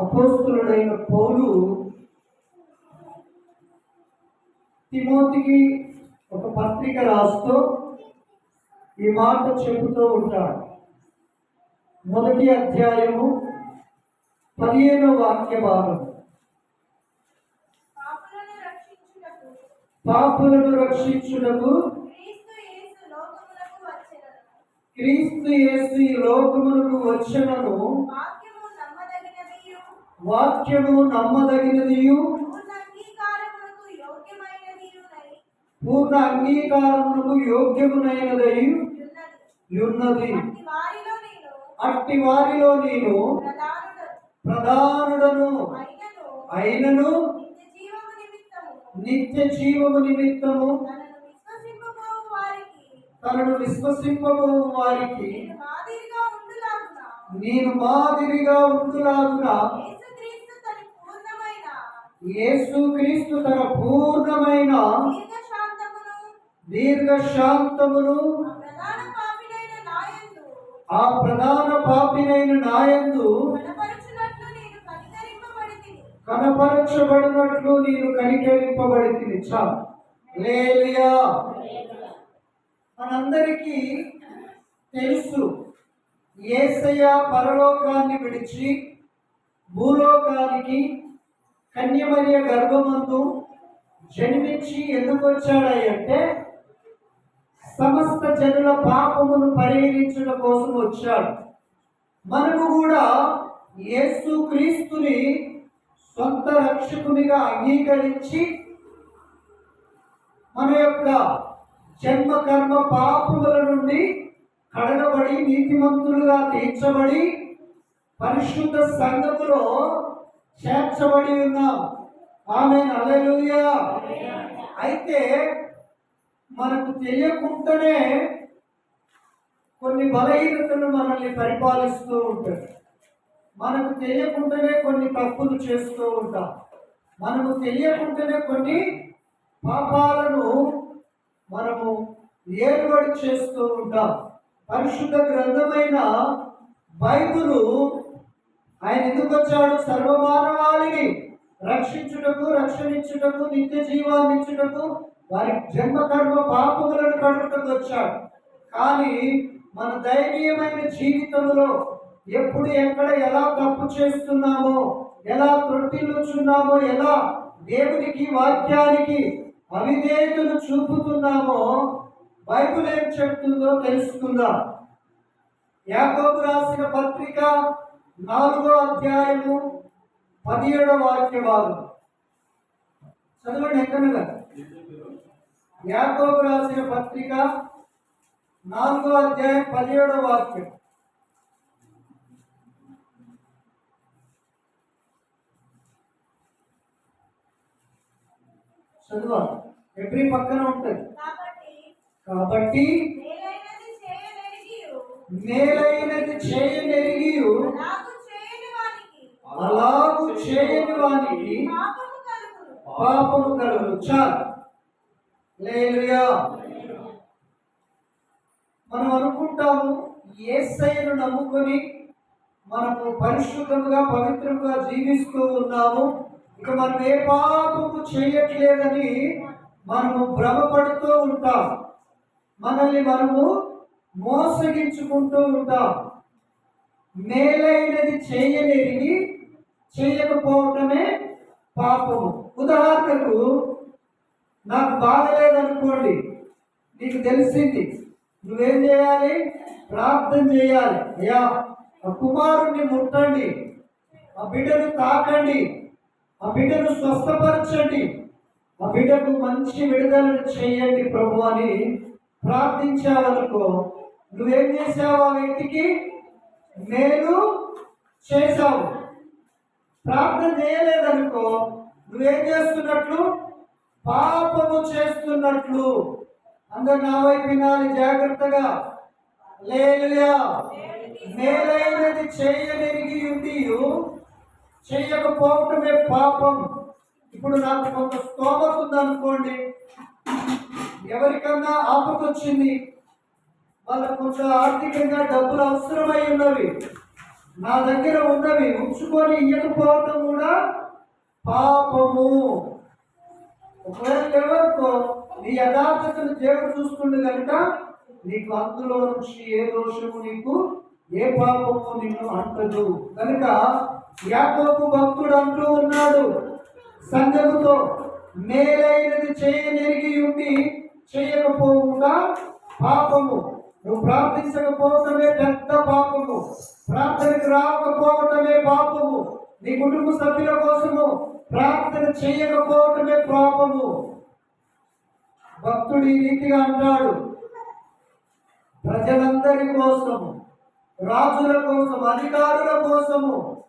అపోస్తులుడైన పౌలు తిమోతికి ఒక పత్రిక రాస్తూ ఈ మాట చెబుతూ ఉంటాడు. మొదటి అధ్యాయము పదిహేనో వాక్య భాగం. పాపులను రక్షించుటకు క్రీస్తు యేసు లోకములకు ఈ వచ్చనను వాక్యము నమ్మదగినదియు. పూర్ణ అంగీకారమునకు యోగ్యమునైనదై ఉన్నది. అట్టి వారిలో నేను ప్రధానుడను. అయినను. నిత్య జీవము నిమిత్తము. తనను విశ్వసింపబో వారికి. నేను మాదిరిగా ఉండులాగున నేను మాదిరిగా ఉండులాగున యేసుక్రీస్తు తన పూర్ణమైన యేసుక్రీస్తు తన పూర్ణమైన దీర్ఘ శాంతమును దీర్ఘ శాంతమును ఆ ప్రధాన పాపినైన నాయందు కనపరచబడినట్లు నేను కనికరింపబడి చాలు లేలియా మనందరికీ తెలుసు ఏసయ్య పరలోకాన్ని విడిచి భూలోకానికి కన్యమర్య గర్భమందు జన్మించి ఎందుకు వచ్చాడంటే సమస్త జనుల పాపమును పరిహరించడం కోసం వచ్చాడు. మనము కూడా యేసు క్రీస్తుని సొంత రక్షకునిగా అంగీకరించి మన యొక్క జన్మ కర్మ పాపముల నుండి కడగబడి నీతిమంతులుగా తీర్చబడి పరిశుద్ధ సంగతిలో చేర్చబడి ఉన్నాం. ఆమె అలెలుయా అయితే మనకు తెలియకుండానే కొన్ని బలహీనతలు మనల్ని పరిపాలిస్తూ ఉంటాయి. మనకు తెలియకుండానే కొన్ని తప్పులు చేస్తూ ఉంటాం. మనకు తెలియకుండానే కొన్ని పాపాలను మనము ఏర్పాటు చేస్తూ ఉంటాం. పరిశుద్ధ గ్రంథమైన బైబులు ఆయన ఎందుకు వచ్చాడు? సర్వమానవాళిని రక్షించుటకు రక్షణించుటకు నిత్య జీవాన్ని ఇచ్చుటకు వారి జన్మ కర్మ పాపములను కడుగుటకు వచ్చాడు. కానీ మన దయనీయమైన జీవితంలో ఎప్పుడు ఎక్కడ ఎలా తప్పు చేస్తున్నామో ఎలా త్రొట్టిల్లుచున్నామో ఎలా దేవునికి వాక్యానికి అవిధేయతను చూపుతున్నామో బైబుల్ ఏం చెప్తుందో తెలుసుకుందాం. యాకోబు రాసిన పత్రిక నాలుగో అధ్యాయము పదిహేడో వాక్య భాగం చదవండి ఎక్కడగా యాకోబు రాసిన పత్రిక నాలుగో అధ్యాయం పదిహేడో వాక్యం. చదువు ఎవ్రీ పక్కన ఉంటుంది. కాబట్టి మేలైనది చేయనెరిగి నాకు అలాగు చేయని వానికి పాపము కలుగు చాలు. మనం అనుకుంటాము ఏసయ్యను నమ్ముకొని మనము పరిశుద్ధంగా పవిత్రంగా జీవిస్తూ ఉన్నాము. ఇక మనం ఏ పాపము చేయట్లేదని మనము భ్రమపడుతూ ఉంటాం. మనల్ని మనము మోసగించుకుంటూ ఉంటాం. మేలైనది చేయలేనిది చేయకపోవటమే పాపము. ఉదాహరణకు నాకు బాగలేదనుకోండి నీకు తెలిసింది నువ్వేం చేయాలి? ప్రార్థన చేయాలి. అయ్యా ఆ కుమారుణ్ణి ముట్టండి ఆ బిడ్డను తాకండి ఆ బిడ్డను స్వస్థపరచండి ఆ బిడ్డకు మంచి విడుదలను చేయండి ప్రభు అని ప్రార్థించావనుకో నువ్వేం చేసావు ఆ వ్యక్తికి? మేలు చేశావు. ప్రార్థన చేయలేదనుకో నువ్వేం చేస్తున్నట్లు? పాపము చేస్తున్నట్లు. అందరు నా వైపు వినాలి జాగ్రత్తగా. లేలుయా మేలైనది చేయగలిగి ఉంది చేయకపోవటమే పాపం. ఇప్పుడు నాకు కొంత స్తోమత ఉందనుకోండి. ఎవరికన్నా ఆపద వచ్చింది వాళ్ళకు కొంత ఆర్థికంగా డబ్బులు అవసరమై ఉన్నవి. నా దగ్గర ఉన్నవి ఉంచుకొని ఇయ్యకపోవటం కూడా పాపము. ఒకవేళ ఎవరికో నీ యథార్థతను దేవుడు చూస్తుండే కనుక నీకు అందులో నుంచి ఏ దోషము నీకు ఏ పాపము నిన్ను అంటదు. కనుక యాకోబు భక్తుడు అంటూ ఉన్నాడు సంగముతో మేలైనది చేయనెరిగి ఉండి చేయకపోకుండా పాపము. నువ్వు ప్రార్థించకపోవటమే పెద్ద పాపము. ప్రార్థనకు రాకపోవటమే పాపము. నీ కుటుంబ సభ్యుల కోసము ప్రార్థన చేయకపోవటమే పాపము. భక్తుడు ఈ రీతిగా అంటాడు ప్రజలందరి కోసము రాజుల కోసం అధికారుల కోసము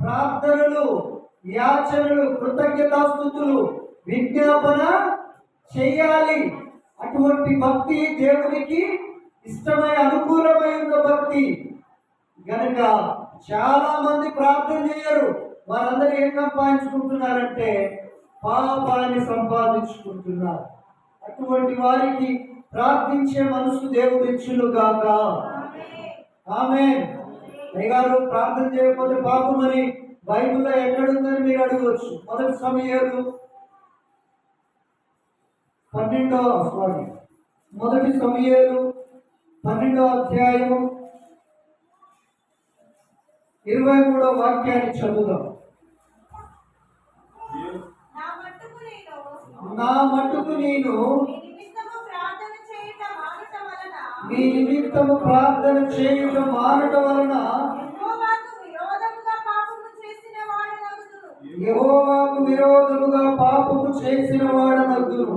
ప్రార్థనలు యాచనలు కృతజ్ఞతాస్థుతులు విజ్ఞాపన చేయాలి. అటువంటి భక్తి దేవునికి ఇష్టమై అనుకూలమైన భక్తి. గనక చాలా మంది ప్రార్థన చేయరు. వారందరూ ఏం సంపాదించుకుంటున్నారంటే పాపాన్ని సంపాదించుకుంటున్నారు. అటువంటి వారికి ప్రార్థించే మనసు దేవుడు ఇచ్చును గాక. ఆమె అయ్యగారు ప్రార్థన చేయకపోతే పాపమని బైబిల్లో ఎక్కడుందని మీరు అడగవచ్చు. మొదటి సమయాలు పన్నెండో సారీ మొదటి సమయాలు పన్నెండో అధ్యాయము ఇరవై మూడో వాక్యాన్ని చదువుదాం. నా మట్టుకు నేను మీ నిమిత్తము ప్రార్థన చేయుట మానుట వలన యెహోవాకు విరోధముగా పాపము చేసిన వాడనద్దును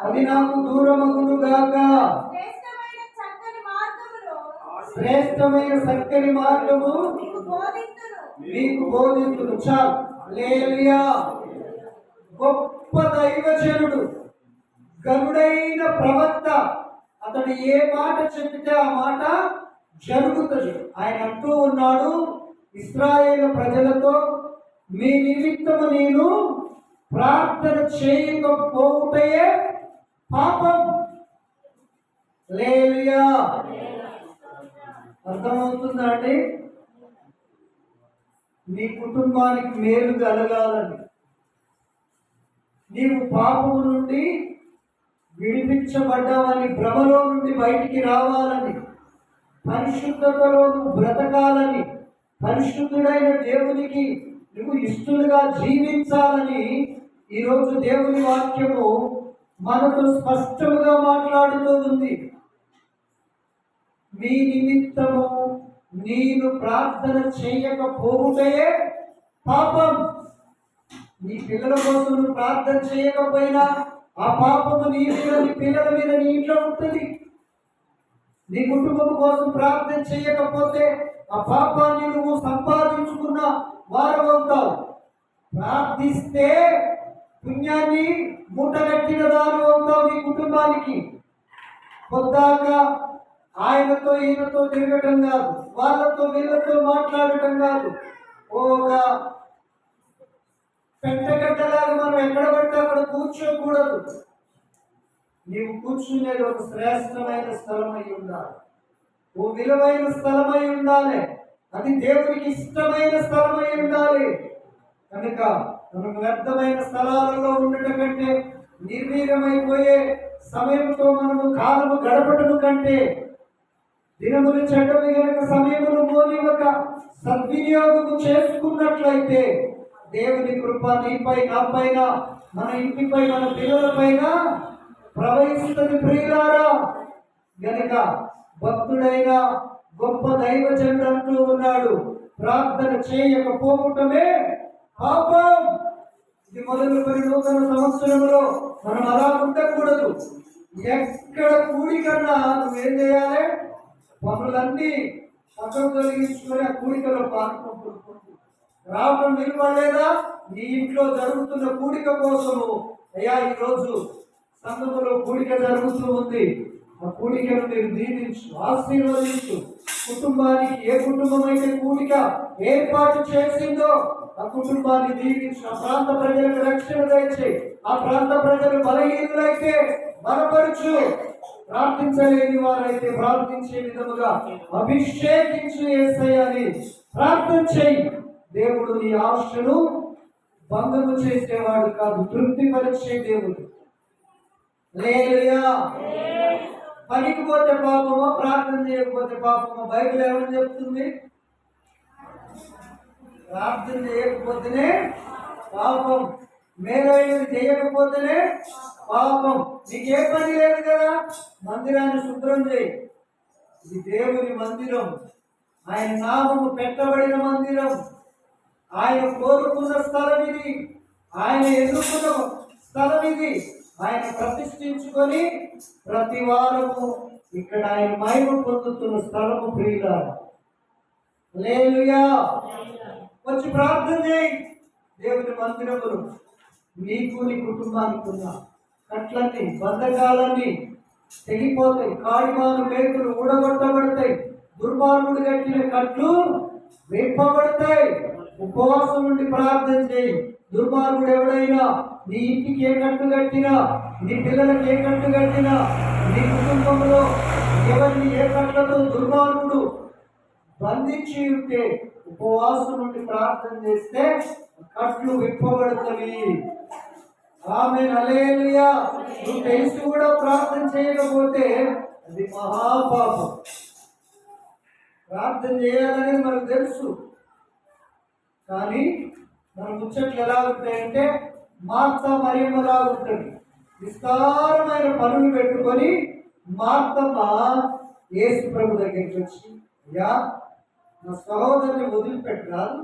అది నాకు దూరమగును గాక. శ్రేష్టమైన చక్కని చక్కని మార్గము మీకు బోధించును చాలు. హల్లెలూయా. గొప్ప దైవజనుడు గరుడైన ప్రవక్త. అతడు ఏ మాట చెప్తే ఆ మాట జరుగుతుంది. ఆయన అంటూ ఉన్నాడు ఇస్రాయేల్ ప్రజలతో మీ నిమిత్తము నేను ప్రార్థన చేయకపోవుటయే పాపం. లేలుయా అర్థమవుతుందా అండి నీ కుటుంబానికి మేలు కలగాలని. నీవు పాపము నుండి విడిపించబడ్డావని భ్రమలో నుండి బయటికి రావాలని పరిశుద్ధతలో నువ్వు బ్రతకాలని పరిశుద్ధుడైన దేవునికి నువ్వు ఇష్టలుగా జీవించాలని ఈరోజు దేవుని వాక్యము మనకు స్పష్టముగా మాట్లాడుతూ ఉంది. మీ నిమిత్తము నేను ప్రార్థన చేయకపోవుటయే పాపం. నీ పిల్లల కోసం నువ్వు ప్రార్థన చేయకపోయినా ఆ పాపము నీ మీద నీ పిల్లల మీద నీ ఇంట్లో ఉంటుంది. నీ కుటుంబం కోసం ప్రార్థన చేయకపోతే ఆ పాపాన్ని నువ్వు సంపాదించుకున్న వారవుతావు ప్రార్థిస్తే పుణ్యాన్ని మూటగట్టిన దాని అవుతావు నీ కుటుంబానికి. పొద్దాక ఆయనతో ఈయనతో తిరగటం కాదు వాళ్ళతో వీళ్ళతో మాట్లాడటం కాదు. ఒక పెంటగడ్డలాగా మనం ఎక్కడ పడితే అక్కడ కూర్చోకూడదు. నీవు కూర్చునేది ఒక శ్రేష్టమైన స్థలం అయి ఉండాలి. ఓ విలువైన స్థలం అయి ఉండాలి. అది దేవునికి ఇష్టమైన స్థలం అయి ఉండాలి. కనుక వ్యర్థమైన స్థలాలలో ఉండటం కంటే నిర్వీర్యమైపోయే సమయంతో మనము కాలము గడపటము కంటే దినములు చెడ్డవి గనక సమయమును పోనివ్వక సద్వినియోగము చేసుకున్నట్లయితే దేవుని కృప నీపై నాపైన మన ఇంటిపై మన పిల్లల పైన ప్రవహిస్తుంది ప్రియులారా. గనక భక్తుడైన గొప్ప దైవజనుడు అంటూ ఉన్నాడు ప్రార్థన చేయకపోవటమే పాపం! ఇది మొదలుకొని నూతన సంవత్సరంలో మనం అలా ఉండకూడదు. ఎక్కడ కూడికన్నా నువ్వేం చేయాలి? పనులన్నీ పక్కన తొలగించుకొని ఆ కూడికలో పాల్గొంటుంది రావడం నిలబడలేదా? నీ ఇంట్లో జరుగుతున్న కూడిక కోసము. అయ్యా ఈరోజు సంఘములో కూడిక జరుగుతూ ఉంది. ఆ కూడికను మీరు దీవించు ఆశీర్వదించు. కుటుంబానికి ఏ కుటుంబం అయితే కూడిక ఏర్పాటు చేసిందో ఆ కుటుంబాన్ని దీవించు ఆ ప్రాంత ప్రజలకు రక్షణ దయచేయి ఆ ప్రాంత ప్రజలు బలహీనులైతే బలపరచు. ప్రార్థించలేని వారైతే ప్రార్థించే విధముగా అభిషేకించు ఏసయ్యని ప్రార్థన చేయి. దేవుడు నీ ఆశను భంగము చేసేవాడు కాదు తృప్తిపరిచే దేవుడు. పనికి పోతే పాపమో ప్రార్థన చేయకపోతే పాపమో బైబిల్ ఏమని చెప్తుంది? ప్రార్థన చేయకపోతేనే పాపం. మేలైనది చేయకపోతేనే పాపం. నీకే పని లేదు కదా? మందిరాన్ని శుభ్రం చేయి. ఇది దేవుని మందిరం. ఆయన నామము పెట్టబడిన మందిరం. ఆయన కోరుకున్న స్థలం ఇది. ఆయన ఎన్నుకున్న స్థలం ఇది. ఆయన ప్రతిష్ఠించుకొని ప్రతి వారము ఇక్కడ ఆయన మహిమ పొందుతున్న స్థలము ప్రియుల లేలుయా వచ్చి ప్రార్థన చేయి. దేవుని మందిరములు నీకు నీ కుటుంబానికి ఉన్న కట్లన్నీ బంధకాలన్నీ తెగిపోతాయి. కాడిమాను మేకులు ఊడగొట్టబడతాయి. దుర్మార్గుడు కట్టిన కట్లు వేపబడతాయి ఉపవాసం నుండి ప్రార్థన చేయి. దుర్మార్గుడు ఎవడైనా నీ ఇంటికి ఏ కట్టు కట్టినా నీ పిల్లలకి ఏ కట్టు కట్టినా నీ కుటుంబంలో ఎవరిని ఏ కట్లతో దుర్మార్గుడు బంధించి ఉంటే ఉపవాసం నుండి ప్రార్థన చేస్తే కట్లు విప్పబడుతుంది ఆమె నలేలియా నువ్వు తెలిసి కూడా ప్రార్థన చేయకపోతే అది మహాపాపం. ప్రార్థన చేయాలని మనకు తెలుసు. కానీ మన ముచ్చట్లు ఎలా ఉంటాయంటే మార్త మరియమ్మలా ఉంటుంది విస్తారమైన పనులు పెట్టుకొని మార్తమ్మ యేసు ప్రభు దగ్గరికి వచ్చి అయ్యా నా సహోదరుని వదిలిపెట్టాలి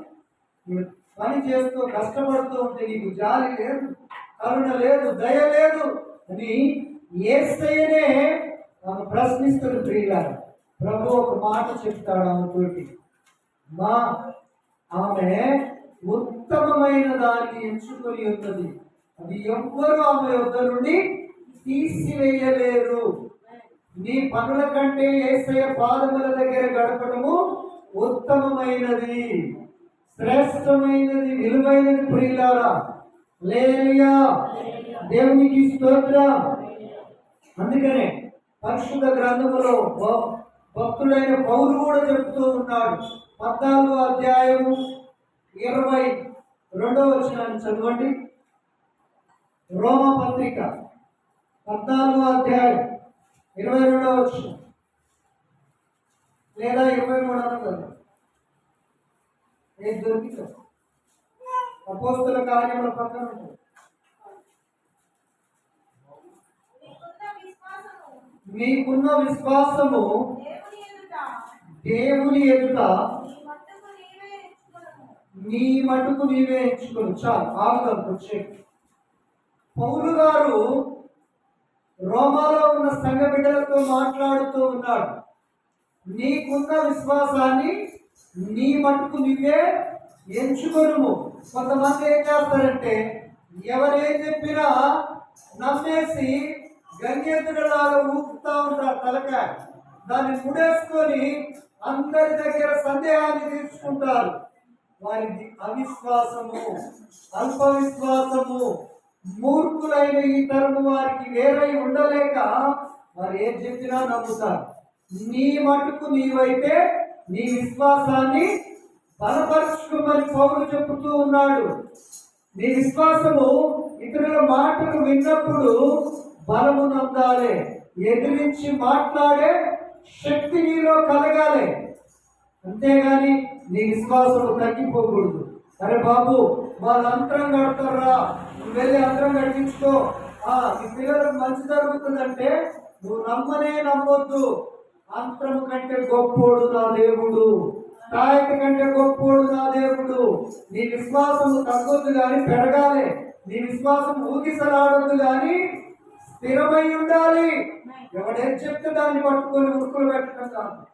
పని చేస్తూ కష్టపడుతూ ఉంటే నీకు జాలి లేదు కరుణ లేదు దయ లేదు అని ఏసైనే ఆమె ప్రశ్నిస్తున్న ప్రియులారు ప్రభు ఒక మాట చెప్తాడు ఆమెతోటి మా ఆమె ఉత్తమమైన దాన్ని ఎంచుకొని ఉన్నది. అది ఎవ్వరూ ఆమె వద్ద నుండి తీసివేయలేరు. నీ పనుల కంటే ఏసయ్య పాదముల దగ్గర గడపడము ఉత్తమమైనది శ్రేష్టమైనది విలువైనది ప్రియులారా లేలియా దేవునికి స్తోత్ర. అందుకనే పరిశుద్ధ గ్రంథములో భక్తుడైన పౌరు కూడా చెప్తూ ఉన్నాడు. పద్నాలుగో అధ్యాయము ఇరవై రెండవ వచనాన్ని చదవండి. రోమ పత్రిక పద్నాలుగో అధ్యాయం ఇరవై రెండవ వచనం. లేదా ఇరవై మూడవ చదవండి ఏది దొరికితే అపోస్తుల కార్యముల పక్కన ఉంటుంది. మీకున్న విశ్వాసము దేవుని ఎదుట నీ మటుకు నీవే ఎంచుకొని చాలు. ఆగుదాం వచ్చే. పౌలు గారు రోమాలో ఉన్న సంఘ బిడ్డలతో మాట్లాడుతూ ఉన్నాడు. నీకున్న విశ్వాసాన్ని నీ మటుకు నువ్వే ఎంచుకొనుము. కొంతమంది ఏం చేస్తారంటే ఎవరేం చెప్పినా నమ్మేసి గంగెత్తుడలాగా ఊపుతా ఉంటారు తలకాయ దాన్ని ముడేసుకొని అందరి దగ్గర సందేహాన్ని తీర్చుకుంటారు వారిది అవిశ్వాసము అల్ప విశ్వాసము మూర్ఖులైన ఈ తరము వారికి వేరై ఉండలేక వారు ఏం చెప్పినా నమ్ముతారు. నీ మటుకు నీవైతే నీ విశ్వాసాన్ని బలపరచుకోమని పౌరులు చెబుతూ ఉన్నాడు. నీ విశ్వాసము ఇతరుల మాటలు విన్నప్పుడు బలము నొందాలి. ఎదిరించి మాట్లాడే శక్తి నీలో కలగాలి. అంతేగాని నీ విశ్వాసం తగ్గిపోకూడదు. అరే బాబు వాళ్ళు అంతరం కడతారా? నువ్వు వెళ్ళి అంతరం కట్టించుకో. ఆ పిల్లలకు మంచి జరుగుతుందంటే నువ్వు నమ్మనే నమ్మొద్దు. అంతరం కంటే గొప్పోడు నా దేవుడు. తాయక కంటే గొప్పోడు నా దేవుడు. నీ విశ్వాసం తగ్గొద్దు కానీ పెరగాలి. నీ విశ్వాసం ఊగిసలాడొద్దు కానీ స్థిరమై ఉండాలి. ఎవడేం చెప్తే దాన్ని పట్టుకొని ఉరుకులు పెట్టడం కాదు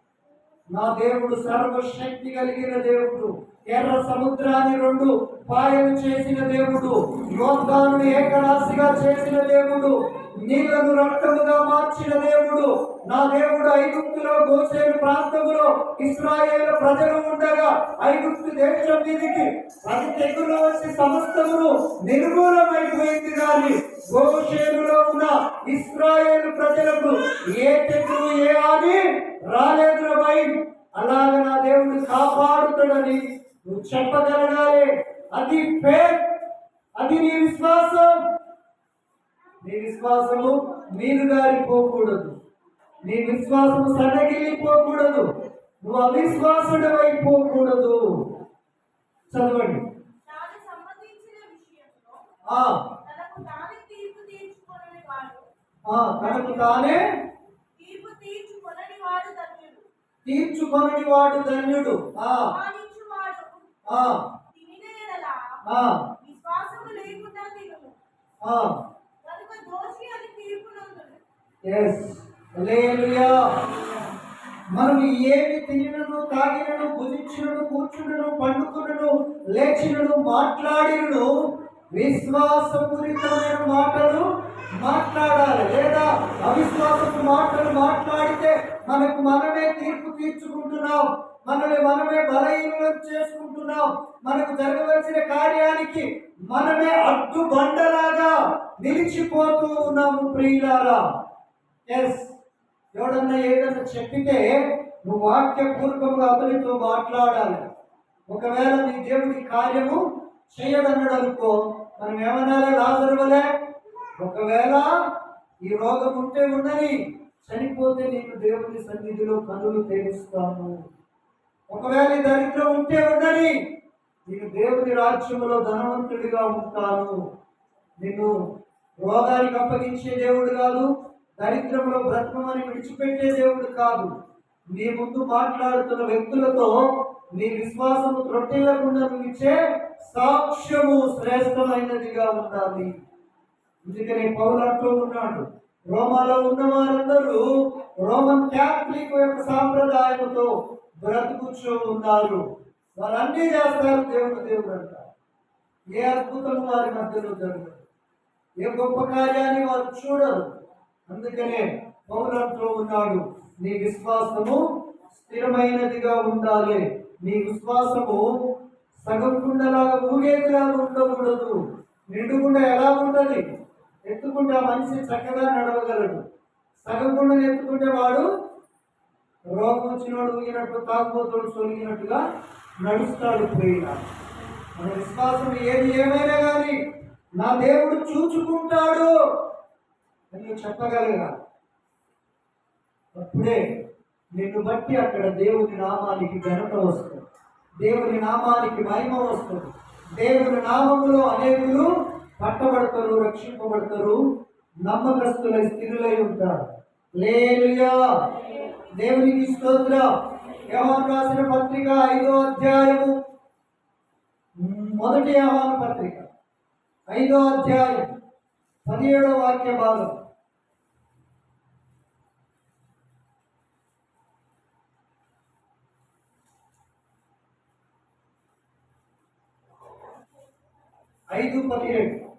నా దేవుడు సర్వశక్తి కలిగిన దేవుడు. ఎర్ర సముద్రాన్ని రెండు పాయలు చేసిన దేవుడు. యోద్ధాను ఏకరాశిగా చేసిన దేవుడు. నీళ్ళను రక్తముగా మార్చిన దేవుడు. నా దేవుడు ఐగుప్తులో గోసేను ప్రాంతములో ఇస్రాయేల్ ప్రజలు ఉండగా ఐగుప్తు దేశం మీదికి అది తెగులు వచ్చి సమస్తమును నిర్మూలమైపోయింది కానీ గోషేనులో ఉన్న ఇస్రాయేల్ ప్రజలకు ఏ తెగులు ఏ అని రాలేదు భయం. అలాగ నా దేవుడు కాపాడుతాడని నువ్వు చెప్పగలగాలి. అది ఫేత్ అది నీ విశ్వాసం. నీ విశ్వాసము నీరు గారిపోకూడదు నీ విశ్వాసము సన్నగిల్లిపోకూడదు. నువ్వు అవిశ్వాసుడు అయిపోకూడదు చదవండి. తనకు తానే తీర్చుకొనని వాడు ధన్యుడు. వాడు ధన్యుడు ఆ మానించువాడు ఆ తినిన ఎడల ఆ విశ్వాసము లేకుండా తినుము ఆ కనుక దోషి అని తీర్పు నందును ఎస్ మనం ఏమి తినను తాగినను భుజించును కూర్చుండను పండుకును లేచినను మాట్లాడినను విశ్వాసపూరితమైన మాటలు మాట్లాడాలి. లేదా అవిశ్వాసపు మాటలు మాట్లాడితే మనకు మనమే తీర్పు తీర్చుకుంటున్నాం. మనల్ని మనమే బలహీనం చేసుకుంటున్నాం. మనకు జరగవలసిన కార్యానికి మనమే అడ్డు బండలాగా నిలిచిపోతూ ఉన్నాము ప్రియులారా. ఎస్ ఎవడన్నా ఏదన్నా చెప్పితే నువ్వు వాక్యపూర్వకంగా అతనితో మాట్లాడాలి. ఒకవేళ నీ దేవుడి కార్యము చేయడన్నాడు అనుకో మనం ఏమనాలి? రాజరువలే ఒకవేళ ఈ రోగం ఉంటే ఉండని చనిపోతే నేను దేవుని సన్నిధిలో కనులు తెలుస్తాను ఒకవేళ ఈ దరిద్రం ఉంటే ఉండని నేను దేవుని రాజ్యంలో ధనవంతుడిగా ఉంటాను. నిన్ను రోగానికి అప్పగించే దేవుడు కాదు దరిద్రంలో బ్రతకమని విడిచిపెట్టే దేవుడు కాదు. నీ ముందు మాట్లాడుతున్న వ్యక్తులతో నీ విశ్వాసము త్రొట్టిల్లకుండా నువ్వు ఇచ్చే సాక్ష్యము శ్రేష్టమైనదిగా ఉండాలి. అందుకనే పౌలు ఉన్నాడు రోమాలో ఉన్న వారందరూ రోమన్ క్యాథలిక్ యొక్క సాంప్రదాయంతో బ్రతుకుచూ ఉన్నారు. వారు అన్ని చేస్తారు దేవుడు దేవుడు అంటారు ఏ అద్భుతం వారి మధ్యలో జరగదు. ఏ గొప్ప కార్యాన్ని వారు చూడరు. అందుకనే పౌరంతో ఉన్నాడు. నీ విశ్వాసము స్థిరమైనదిగా ఉండాలి. నీ విశ్వాసము సగం కుండలాగా ఊగేదిలాగా ఉండకూడదు. నిండుకుండా ఎలా ఉండాలి ఎత్తుకుంటే ఆ మనిషి చక్కగా నడవగలడు. సగం కుండని ఎత్తుకుంటే వాడు రోగం వచ్చినోడు ఊగినట్టు తాగుబోతుడు సొలిగినట్టుగా నడుస్తాడు ప్రియుల మన విశ్వాసం ఏది ఏమైనా కానీ నా దేవుడు చూచుకుంటాడు. అని నువ్వు అప్పుడే నిన్ను బట్టి అక్కడ దేవుని నామానికి ఘనత వస్తుంది. దేవుని నామానికి మహిమ వస్తుంది. దేవుని నామములో అనేకులు పట్టబడతారు రక్షింపబడతారు నమ్మకస్తుల స్థిరులై ఉంటారు. లేలుయా దేవునికి స్తోత్ర. యవన్ రాసిన పత్రిక ఐదో అధ్యాయము మొదటి యవన పత్రిక ఐదో అధ్యాయం పదిహేడో వాక్య భాగం. ఐదు పదిహేడు.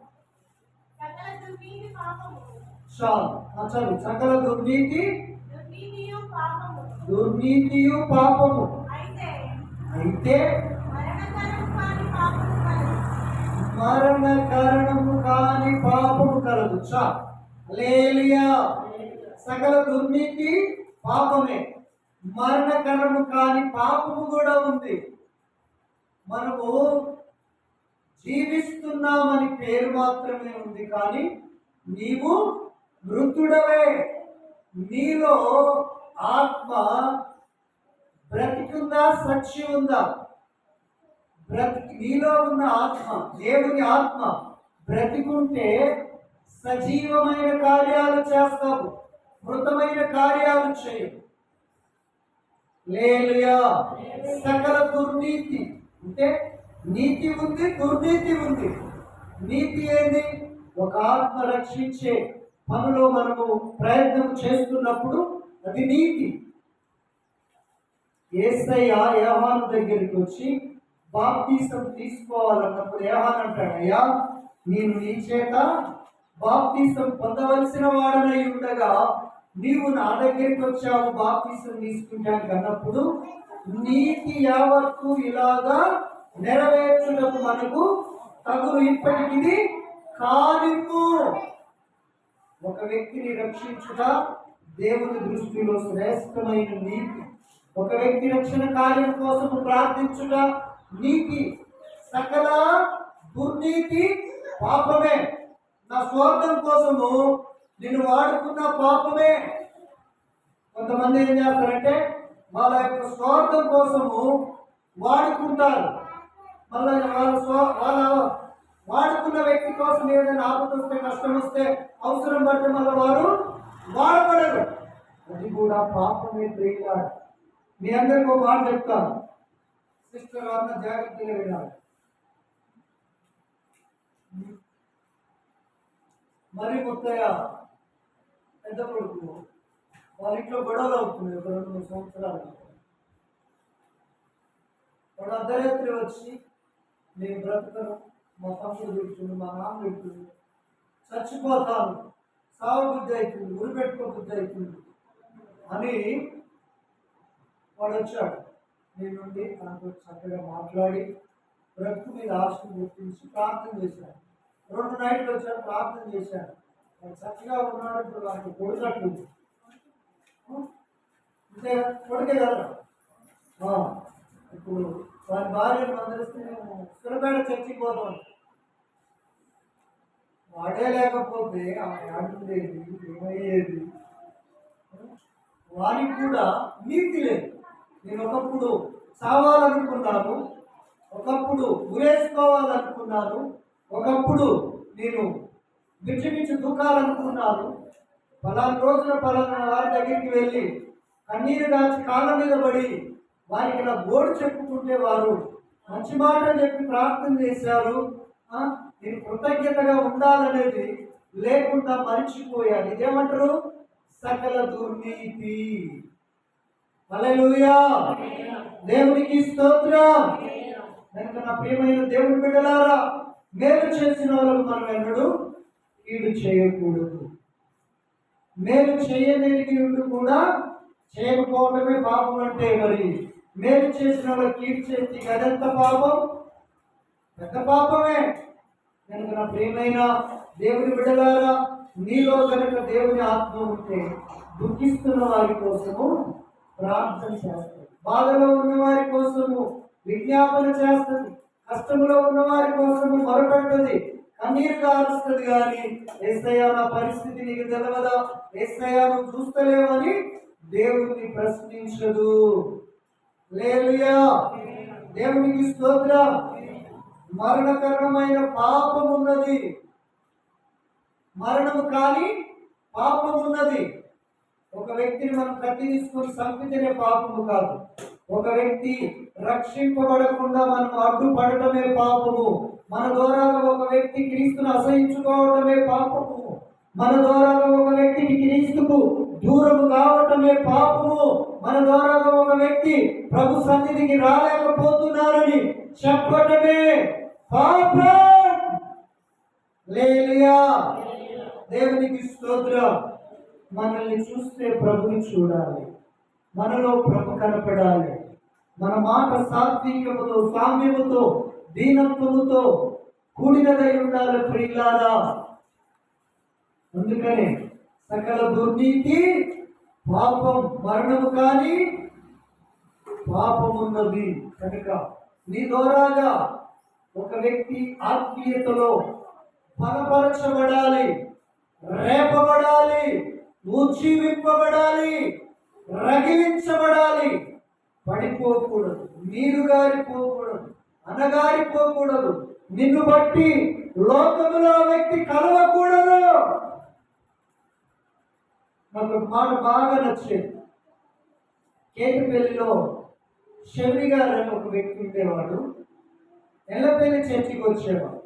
చాలు. సకల దుర్నీతి దుర్నీతియు పాపము. అయితే మరణ కారణము కాని పాపము కలదు. చా. లేలియా సకల దుర్నీతి పాపమే. మరణకరము కాని పాపము కూడా ఉంది. మనము జీవిస్తున్నామని పేరు మాత్రమే ఉంది కానీ నీవు మృతుడవే. నీలో ఆత్మ బ్రతికుందా సచ్చి ఉందా? బ్రతికి నీలో ఉన్న ఆత్మ దేవుని ఆత్మ బ్రతికుంటే సజీవమైన కార్యాలు చేస్తావు మృతమైన కార్యాలు చేయవు. లేలుయా సకల దుర్నీతి అంటే నీతి ఉంది దుర్నీతి ఉంది. నీతి ఏంది? ఒక ఆత్మ రక్షించే పనిలో మనము ప్రయత్నం చేస్తున్నప్పుడు అది నీతి. ఏసై ఆ యహాన్ దగ్గరికి వచ్చి బాప్తీసం తీసుకోవాలన్నప్పుడు యహాన్ అంటాడు అయ్యా నేను నీ చేత బాప్తీసం పొందవలసిన వాడనై ఉండగా నీవు నా దగ్గరికి వచ్చావు బాప్తీసం తీసుకుంటాను అన్నప్పుడు నీతి యావత్తు ఇలాగా నెరవేర్చుటకు మనకు తగులు ఇప్పటికి కానిమ్ము ఒక వ్యక్తిని రక్షించుట దేవుని దృష్టిలో శ్రేష్టమైన నీతి. ఒక వ్యక్తి రక్షణ కార్యం కోసం ప్రార్థించుట నీతి. సకల దుర్నీతి పాపమే. నా స్వార్థం కోసము నేను వాడుకున్న పాపమే. కొంతమంది ఏం చేస్తారంటే వాళ్ళ యొక్క స్వార్థం కోసము వాడుకుంటారు. మళ్ళీ వాళ్ళ స్వ వాళ్ళ వాడుకున్న వ్యక్తి కోసం ఏదైనా ఆపద వస్తే కష్టం వస్తే అవసరం పడితే మళ్ళీ వారు వాడబడరు. అది కూడా పాపమే ప్రియులాడు మీ అందరికి ఒక మాట చెప్తాను. సిస్టర్ అన్న జాగ్రత్తగా వినాలి. మరి ముత్తయ్య పెద్ద కొడుకు వాళ్ళ ఇంట్లో గొడవలు అవుతుంది ఒక రెండు మూడు సంవత్సరాలు. వాడు అర్ధరాత్రి వచ్చి నేను బ్రతకను మా తమ్ముడు పెడుతుంది మా నాన్న పెడుతుంది చచ్చిపోతాను సాగు బుద్ధి అవుతుంది ఉరిపెట్టుకో బుద్ధి అవుతుంది అని వాడు వచ్చాడు నేను నుండి తనతో చక్కగా మాట్లాడి బ్రతుకు మీద ఆశను గుర్తించి ప్రార్థన చేశాను రెండు నైట్లు వచ్చాను ప్రార్థన చేశాను వాడు చక్కగా ఉన్నాడు ఇప్పుడు నాకు కొడుకట్టుంది అంతే కొడుకే కదా? ఇప్పుడు వారి భార్యను మందలిస్తే మేము సులభమైన చర్చికి పోతాం. వాడే లేకపోతే ఆమె ఆడుండేది ఏమయ్యేది? వారికి కూడా నీతి లేదు. నేను ఒకప్పుడు చావాలనుకున్నాను ఒకప్పుడు ఉరేసుకోవాలనుకున్నాను ఒకప్పుడు నేను మించుమించు దుఃఖాలనుకున్నాను పలానా రోజున పలానా వారి దగ్గరికి వెళ్ళి కన్నీరు దాచి కాళ్ళ మీద పడి వారికి ఇలా బోర్డు చెప్పుకుంటే వారు మంచి మాటలు చెప్పి ప్రార్థన చేశారు. నేను కృతజ్ఞతగా ఉండాలనేది లేకుండా మరిచిపోయాను. ఇదేమంటారు? సకల దుర్నీతి. హల్లెలూయా. దేవునికి స్తోత్రం. కనుక నా ప్రియమైన దేవుని బిడ్డలారా మేలు చేసిన వాళ్ళకు మనం ఎన్నడూ కీడు చేయకూడదు. మేలు చేయలేని ఉండి కూడా చేయకపోవటమే పాపం అంటే మరి మేలు చేసిన వాళ్ళు కీడ్ చేసి అదంత పాపం? పెద్ద పాపమే. కనుక నా ప్రేమైన దేవుని విడలారా నీలో కనుక దేవుని ఆత్మ ఉంటే దుఃఖిస్తున్న వారి కోసము ప్రార్థన చేస్తుంది బాధలో ఉన్న వారి కోసము విజ్ఞాపన చేస్తుంది కష్టములో ఉన్న వారి కోసము మొరపెట్టది కన్నీరు కారుస్తుంది కానీ ఏసయ్యా నా పరిస్థితి నీకు తెలవదా? ఏసయ్యా నువ్వు చూస్తలేవని దేవుణ్ణి ప్రశ్నించదు. లేలుయా దేవునికి స్తోత్రం. మరణకరమైన పాపం ఉన్నది. మరణము కానీ పాపం ఉన్నది. ఒక వ్యక్తిని మనం కత్తి తీసుకొని చంపితేనే పాపము కాదు. ఒక వ్యక్తి రక్షింపబడకుండా మనం అడ్డుపడటమే పాపము. మన ద్వారా ఒక వ్యక్తి క్రీస్తును అసహించుకోవటమే పాపము. మన ద్వారా ఒక వ్యక్తికి క్రీస్తుకు దూరం కావటమే పాపము. మన ద్వారా ఒక వ్యక్తి ప్రభు సన్నిధికి రాలేకపోతున్నారని చెప్పటమే పాపం. లేలియా దేవునికి స్తోత్రం. మనల్ని చూస్తే ప్రభుని చూడాలి. మనలో ప్రభు కనపడాలి. మన మాట సాత్వికముతో సామ్యముతో దీనత్వముతో కూడినదై ఉండాలి ప్రియులారా. అందుకనే సకల దుర్నీతి పాపం మరణము కానీ పాపమున్నది. కనుక నీ ద్వారాగా ఒక వ్యక్తి ఆత్మీయతలో బలపరచబడాలి రేపబడాలి ఉజ్జీవింపబడాలి రగిలించబడాలి. పడిపోకూడదు నీరు గారిపోకూడదు అనగారిపోకూడదు. నిన్ను బట్టి లోకములో వ్యక్తి కలవకూడదు. నాకు పాట బాగా నచ్చేది. కేకపల్లిలో షెల్వి గారు అని ఒక వ్యక్తి ఉండేవాడు. ఎల్లపల్లి చర్చికి వచ్చేవాడు.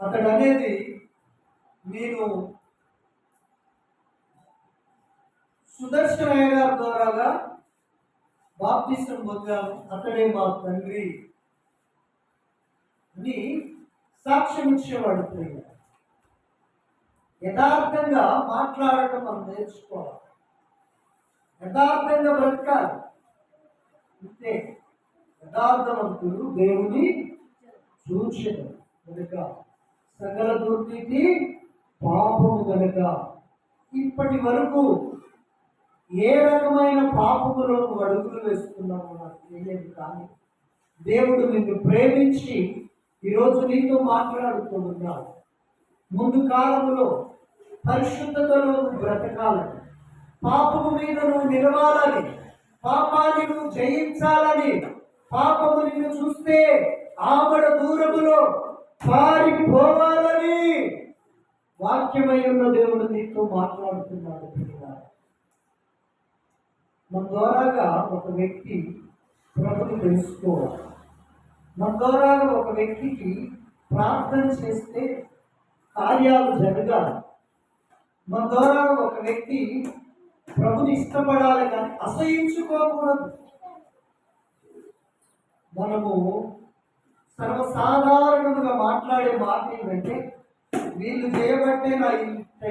అతడు అనేది నేను సుదర్శనయ్య గారి ద్వారాగా బాప్తిష్టం పొందాను అతడే మా తండ్రి అని సాక్ష్యం ఇచ్చేవాడు ప్రియ యథార్థంగా మాట్లాడటం మనం నేర్చుకోవాలి. యథార్థంగా బ్రతకాలి. అంతే యథార్థవంతుడు దేవుని సూచన కనుక సకల దుర్నీతి పాపము కనుక ఇప్పటి వరకు ఏ రకమైన పాపములో అడుగులు వేసుకున్నామో నాకు తెలియదు కానీ దేవుడు నిన్ను ప్రేమించి ఈరోజు నీతో మాట్లాడుతూ ఉన్నాడు. ముందు కాలంలో పరిశుద్ధతలో నువ్వు బ్రతకాలని పాపము మీద నువ్వు నిలవాలని పాపాన్ని నువ్వు జయించాలని పాపము నిన్ను చూస్తే ఆమడ దూరములో పారిపోవాలని వాక్యమై ఉన్న దేవుడు నీతో మాట్లాడుతున్నాడు మన ద్వారాగా ఒక వ్యక్తి ప్రభుని తెలుసుకోవాలి. మన ద్వారాగా ఒక వ్యక్తికి ప్రార్థన చేస్తే కార్యాలు జరగాలి. మన ద్వారా ఒక వ్యక్తి ప్రభుని ఇష్టపడాలి కానీ అసహించుకోకూడదు. మనము సర్వసాధారణంగా మాట్లాడే మాట ఏంటంటే వీళ్ళు చేయబట్టే నా ఇంత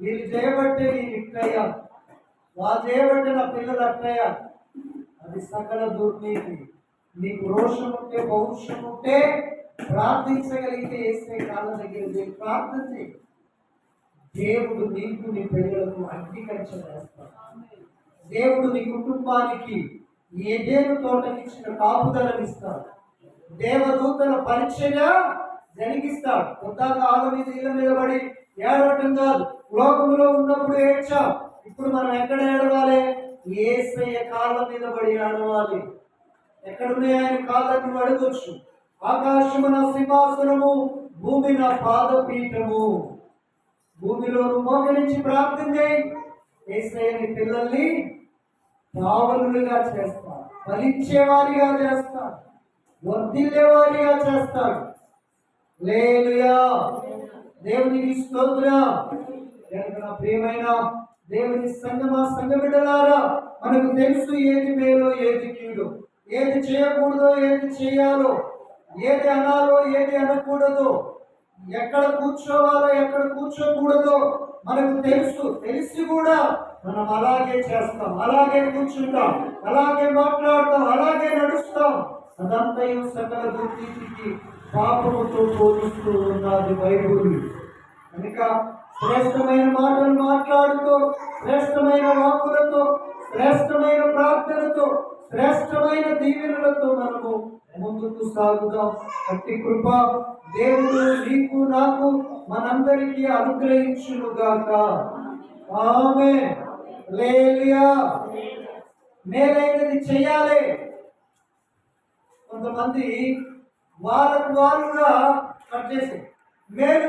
వీళ్ళు చేయబట్టే నేను ఇట్టయ్యా వాళ్ళు చేయబట్టే నా పిల్లలు అట్టయ్యా అది సకల దుర్నీతి. నీకు రోషం ఉంటే పౌరుషం ఉంటే ప్రార్థించగలిగితే వేసే కాళ్ళ దగ్గర ప్రార్థన చేయి దేవుడు నీకు నీ పిల్లలకు అంగీకరించ వేస్తాడు దేవుడు నీ కుటుంబానికి ఏదేను తోటకిచ్చిన కాపుదలనిస్తాడు దేవదూతల పరీక్షగా జరిగిస్తాడు. కొద్దాక ఆల మీద ఇళ్ళ మీద ఏడవటం కాదు లోకంలో ఉన్నప్పుడు ఏడ్చాం. ఇప్పుడు మనం ఎక్కడ ఏడవాలి? ఏసయ్య కాళ్ళ మీద పడి ఏడవాలి. ఎక్కడున్నాయి ఆయన కాళ్ళని అడగొచ్చు. ఆకాశము నా సింహాసనము భూమి నా పాదపీఠము. భూమిలో మోకరించి ప్రార్థన చేయి. ఏసయ్యని పిల్లల్ని పావనులుగా చేస్తాడు. ఫలించేవారిగా చేస్తాడు. వర్ధిల్లేవారిగా చేస్తాడు. లేలుయా దేవునికి స్తోత్ర. నా ప్రియమైన దేవుని సంగమా సంఘబిడ్డలారా మనకు తెలుసు ఏది మేలో ఏది కీడు. ఏది చేయకూడదో ఏది చేయాలో ఏది అనాలో ఏది అనకూడదో ఎక్కడ కూర్చోవాలో ఎక్కడ కూర్చోకూడదో మనకు తెలుసు. తెలిసి కూడా మనం అలాగే చేస్తాం. అలాగే కూర్చుంటాం. అలాగే మాట్లాడతాం. అలాగే నడుస్తాం. అదంతయు సకల దుర్నీతికి పాపముతో పోలుస్తూ ఉన్నది బైబుల్. కనుక శ్రేష్టమైన మాటలు మాట్లాడుతూ శ్రేష్టమైన వాకులతో శ్రేష్టమైన ప్రార్థనతో శ్రేష్టమైన దీవెనలతో మనము ముందుకు సాగుదాం. అట్టి కృప దేవుడు నీకు నాకు మనందరికీ అనుగ్రహించునుగాక. ఆమె లేలియా మేలైనది చెయ్యాలి కొంతమంది వాళ్ళకు వారుగా కట్ చేసి మేలు